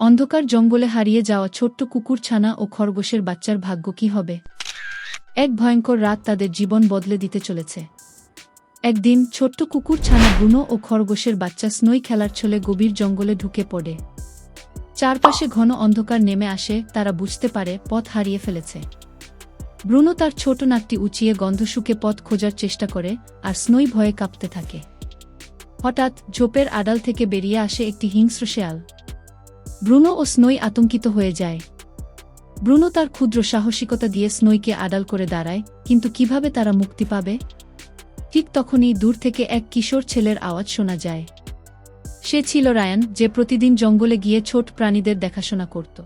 অন্ধকার জঙ্গলে হারিয়ে যাওয়া ছোট্ট কুকুরছানা ও খরগোশের বাচ্চার ভাগ্য কি হবে? এক ভয়ঙ্কর রাত তাদের জীবন বদলে দিতে চলেছে। একদিন ছোট্ট কুকুরছানা বুনো ও খরগোশের বাচ্চা স্নোই খেলার ছলে গভীর জঙ্গলে ঢুকে পড়ে। চারপাশে ঘন অন্ধকার নেমে আসে, তারা বুঝতে পারে পথ হারিয়ে ফেলেছে। ব্রুনো তার ছোট নাকটি উঁচিয়ে গন্ধ শুকে পথ খোঁজার চেষ্টা করে, আর স্নোই ভয়ে কাঁপতে থাকে। হঠাৎ ঝোপের আড়াল থেকে বেরিয়ে আসে একটি হিংস্র শেয়াল। ব্রুনো ও স্নোই আতঙ্কিত হয়ে যায়। ব্রুনো তার ক্ষুদ্র সাহসিকতা দিয়ে স্নোইকে আড়াল করে দাঁড়ায়, কিন্তু কীভাবে তারা মুক্তি পাবে? ঠিক তখনই দূর থেকে এক কিশোর ছেলের আওয়াজ শোনা যায়। সে ছিল রায়ান, যে প্রতিদিন জঙ্গলে গিয়ে ছোট প্রাণীদের দেখাশোনা করত।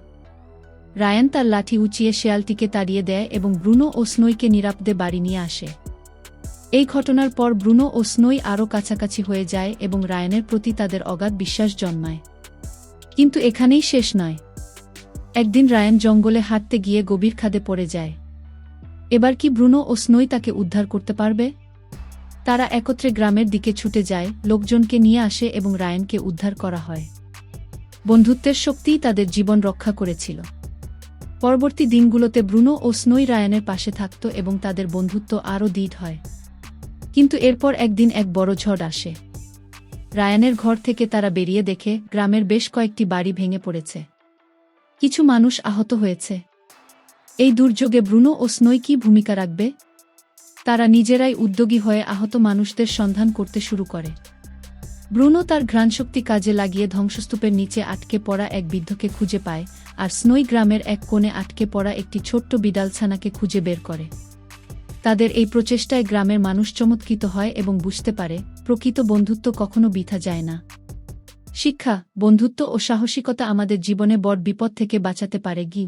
রায়ান তার লাঠি উঁচিয়ে শেয়ালটিকে তাড়িয়ে দেয় এবং ব্রুনো ও স্নোইকে নিরাপদে বাড়ি নিয়ে আসে। এই ঘটনার পর ব্রুনো ও স্নোই আরও কাছাকাছি হয়ে যায় এবং রায়ানের প্রতি তাদের অগাধ বিশ্বাস জন্মায়। কিন্তু এখানেই শেষ নয়। একদিন রায়ান জঙ্গলে হাঁটতে গিয়ে গভীর খাদে পড়ে যায়। এবার কি ব্রুনো ও স্নোই তাকে উদ্ধার করতে পারবে? তারা একত্রে গ্রামের দিকে ছুটে যায়, লোকজনকে নিয়ে আসে এবং রায়ানকে উদ্ধার করা হয়। বন্ধুত্বের শক্তিই তাদের জীবন রক্ষা করেছিল। পরবর্তী দিনগুলোতে ব্রুনো ও স্নোই রায়ানের পাশে থাকত এবং তাদের বন্ধুত্ব আরও দৃঢ় হয়। কিন্তু এরপর একদিন এক বড় ঝড় আসে। রায়ানের ঘর থেকে তারা বেরিয়ে দেখে গ্রামের বেশ কয়েকটি বাড়ি ভেঙে পড়েছে। কিছু মানুষ আহত হয়েছে। এই দুর্যোগে ব্রুনো ও স্নোই কি ভূমিকা রাখবে? তারা নিজেরাই উদ্যোগী হয়ে আহত মানুষদের সন্ধান করতে শুরু করে। ব্রুনো তার ঘ্রাণশক্তি কাজে লাগিয়ে ধ্বংসস্তূপের নিচে আটকে পড়া এক বৃদ্ধকে খুঁজে পায় আর স্নোই গ্রামের এক কোণে আটকে পড়া একটি ছোট্ট বিড়ালছানাকে খুঁজে বের করে। তাদের এই প্রচেষ্টায় গ্রামের মানুষ চমৎকৃত হয় এবং বুঝতে পারে, প্রকৃত বন্ধুত্ব কখনো বিথা যায় না। শিক্ষা, বন্ধুত্ব ও সাহসিকতা আমাদের জীবনে বড় বিপদ থেকে বাঁচাতে পারে গি